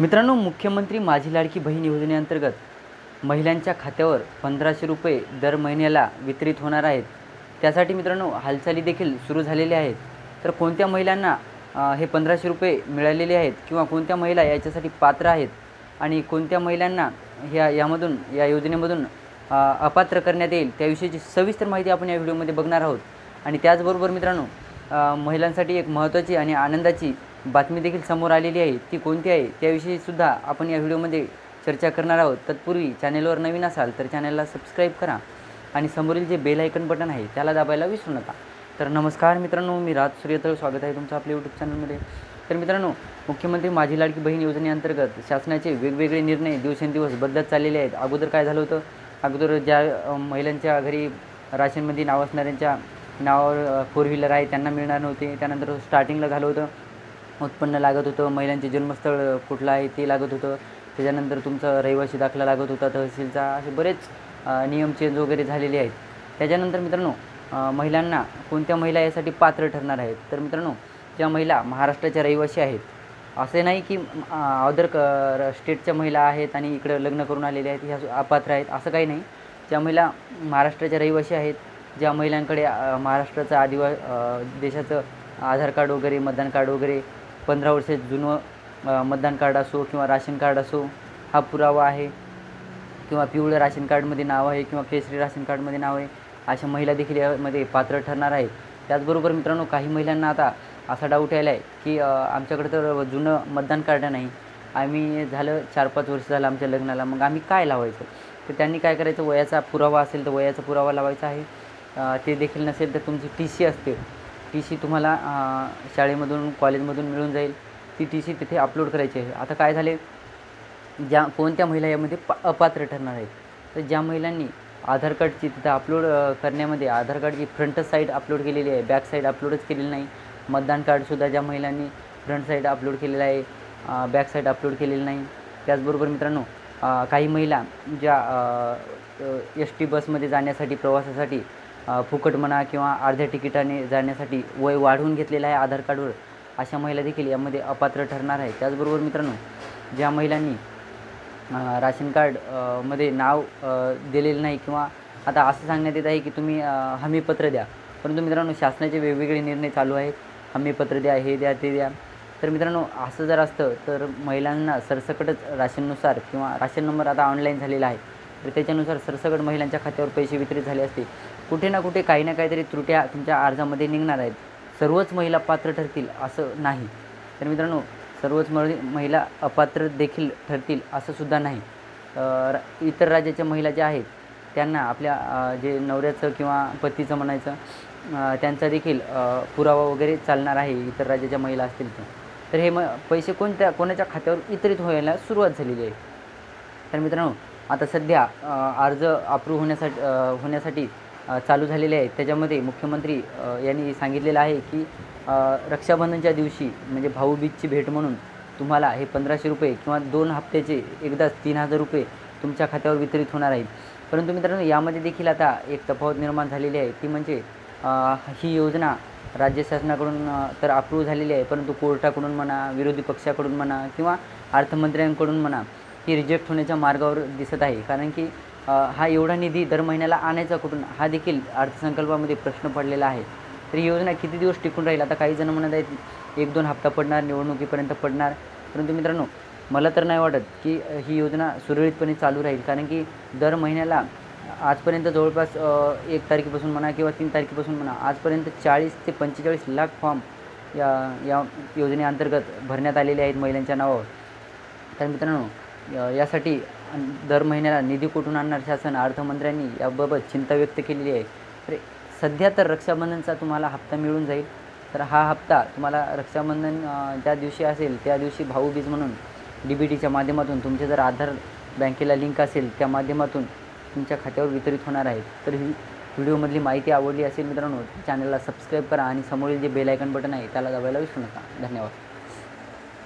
मित्रांनो मुख्यमंत्री माझी लाडकी बहीण योजनेअंतर्गत महिलांच्या खात्यावर पंधराशे रुपये दर महिन्याला वितरित होणार आहेत. त्यासाठी मित्रांनो हालचाली देखील सुरू झालेल्या आहेत. तर कोणत्या महिलांना हे पंधराशे रुपये मिळालेले आहेत किंवा कोणत्या महिला याच्यासाठी पात्र आहेत आणि कोणत्या महिलांना ह्या यामधून या योजनेमधून अपात्र करण्यात येईल त्याविषयीची सविस्तर माहिती आपण या व्हिडिओमध्ये बघणार आहोत. आणि त्याचबरोबर मित्रांनो महिलांसाठी एक महत्त्वाची आणि आनंदाची बातमी देखील समोर आलेली आहे. ती कोणती आहे? त्याविषयी सुद्धा आपण या व्हिडिओमध्ये चर्चा करणार आहोत. तत्पूर्वी चॅनेलवर नवीन असाल तर चॅनलला सबस्क्राईब करा आणि समोरील जे बेल आयकन बटन आहे त्याला दाबायला विसरू नका. तर नमस्कार मित्रांनो मी राज सूर्यतळ. स्वागत आहे तुमचं आपल्या यूट्यूब चॅनलमध्ये. तर मित्रांनो मुख्यमंत्री माझी लाडकी बहीण योजनेअंतर्गत शासनाचे वेगवेगळे निर्णय दिवसेंदिवस बदलत चाललेले आहेत. अगोदर काय झालं होतं? अगोदर ज्या महिलांच्या घरी राशनमध्ये नाव असणाऱ्यांच्या नावावर फोर व्हीलर आहे त्यांना मिळणार नव्हते. त्यानंतर स्टार्टिंगला झालं होतं. उत्पन्न लागत होतं महिलांचे जन्मस्थळ कुठलं आहे ते लागत होतं. त्याच्यानंतर तुमचा रहिवासी दाखला लागत होता तहसीलचा. असे बरेच नियम चेंज वगैरे झालेले आहेत. त्याच्यानंतर मित्रांनो महिलांना कोणत्या महिला यासाठी पात्र ठरणार आहेत? तर मित्रांनो ज्या महिला महाराष्ट्राच्या रहिवासी आहेत असे नाही की अदर क स्टेटच्या महिला आहेत आणि इकडं लग्न करून आलेल्या आहेत ह्या अपात्र आहेत असं काही नाही. ज्या महिला महाराष्ट्राच्या रहिवासी आहेत ज्या महिलांकडे महाराष्ट्राचं आदिवा देशाचं आधार कार्ड वगैरे मतदान कार्ड वगैरे पंधरा वर्ष जुनं मतदान कार्ड असो किंवा राशन कार्ड असो हा पुरावा आहे. किंवा पिवळं राशन कार्डमध्ये नाव आहे किंवा केसरी राशन कार्डमध्ये नाव आहे अशा महिला देखील यामध्ये पात्र ठरणार आहे त्याचबरोबर मित्रांनो काही महिलांना आता असा डाऊट यायला आहे की आमच्याकडे तर जुनं मतदान कार्ड नाही. आम्ही झालं चार पाच वर्ष झालं आमच्या लग्नाला. मग आम्ही काय लावायचं? तर त्यांनी काय करायचं? वयाचा पुरावा असेल तर वयाचा पुरावा लावायचा आहे. ते देखील नसेल तर तुमची टी सी असते. टी सी तुम्हाला शाळेमधून कॉलेजमधून मिळून जाईल. ती टी सी तिथे अपलोड करायची आहे. आता काय झाले? ज्या कोणत्या महिला यामध्ये पा अपात्र ठरणार आहेत? तर ज्या महिलांनी आधार कार्डची तिथं अपलोड करण्यामध्ये आधार कार्डची फ्रंट साईड अपलोड केलेली आहे बॅक साईड अपलोडच केलेली नाही. मतदान कार्डसुद्धा ज्या महिलांनी फ्रंट साईड अपलोड केलेलं आहे बॅक साईड अपलोड केलेलं नाही. त्याचबरोबर मित्रांनो काही महिला ज्या एस टी बसमध्ये जाण्यासाठी प्रवासासाठी फुकट म्हणा किंवा अर्ध्या तिकिटाने जाण्यासाठी वय वाढवून घेतलेलं आहे आधार कार्डवर अशा महिला देखील यामध्ये अपात्र ठरणार आहे त्याचबरोबर मित्रांनो ज्या महिलांनी राशन कार्डमध्ये नाव दिलेलं नाही किंवा आता असं सांगण्यात येत आहे की तुम्ही हमीपत्र द्या. परंतु मित्रांनो शासनाचे वेगवेगळे निर्णय चालू आहेत. हमीपत्र द्या हे द्या ते द्या. तर मित्रांनो असं जर असतं तर महिलांना सरसकटच राशननुसार किंवा राशन नंबर आता ऑनलाईन झालेला आहे. तर त्याच्यानुसार सरसकट महिलांच्या खात्यावर पैसे वितरित झाले असते. कुठे ना कुठे काही ना काहीतरी त्रुट्या तुमच्या अर्जामध्ये निघणार आहेत. सर्वच महिला पात्र ठरतील असं नाही. तर मित्रांनो सर्वच म महिला अपात्र देखील ठरतील असं सुद्धा नाही. इतर राज्याच्या महिला ज्या आहेत त्यांना आपल्या जे नवऱ्याचं किंवा पतीचं म्हणायचं त्यांचा देखील पुरावा वगैरे चालणार आहे इतर राज्याच्या महिला असतील तर. तर हे म पैसे कोणत्या कोणाच्या खात्यावर वितरित व्हायला सुरुवात झालेली आहे? तर मित्रांनो आता सध्या अर्ज अप्रूव्ह होण्यासाठी होण्यासाठी चालू झालेले आहेत. त्याच्यामध्ये मुख्यमंत्री यांनी सांगितलेलं आहे की रक्षाबंधनच्या दिवशी म्हणजे भाऊबीजची भेट म्हणून तुम्हाला हे पंधराशे रुपये किंवा दोन हप्त्याचे एकदाच तीन हजार रुपये तुमच्या खात्यावर वितरित होणार आहेत. परंतु मित्रांनो यामध्ये देखील आता एक तफावत निर्माण झालेली आहे. ती म्हणजे ही योजना राज्य शासनाकडून तर अप्रूव्ह झालेली आहे. परंतु कोर्टाकडून म्हणा विरोधी पक्षाकडून म्हणा किंवा अर्थमंत्र्यांकडून म्हणा ही रिजेक्ट होण्याच्या मार्गावर दिसत आहे. कारण की हा एवढा निधी दर महिन्याला आणायचा कुठून हा देखील अर्थसंकल्पामध्ये प्रश्न पडलेला आहे. तर ही योजना किती दिवस टिकून राहील? आता काही जण म्हणत आहेत एक दोन हप्ता पडणार निवडणुकीपर्यंत पडणार. परंतु मित्रांनो मला तर नाही वाटत की ही योजना सुरळीतपणे चालू राहील. कारण की दर महिन्याला आजपर्यंत जवळपास एक तारखेपासून म्हणा किंवा तीन तारखेपासून म्हणा आजपर्यंत चाळीस ते पंचेचाळीस लाख फॉर्म या या योजनेअंतर्गत भरण्यात आलेले आहेत महिलांच्या नावावर. तर मित्रांनो यासाठी दर महिन्याला निधी कुठून आणणार शासन? अर्थमंत्र्यांनी याबाबत चिंता व्यक्त केलेली आहे. तर सध्या तर रक्षाबंधनचा तुम्हाला हप्ता मिळून जाईल. तर हा हप्ता तुम्हाला रक्षाबंधन ज्या दिवशी असेल त्या दिवशी भाऊबीज म्हणून डी बी टीच्या माध्यमातून तुमचे जर आधार बँकेला लिंक असेल त्या माध्यमातून तुमच्या खात्यावर वितरित होणार आहे. तर ही व्हिडिओमधली माहिती आवडली असेल मित्रांनो चॅनलला सबस्क्राईब करा आणि समोरील जे बेल आयकन बटन आहे त्याला दाबायला विसरू नका. धन्यवाद.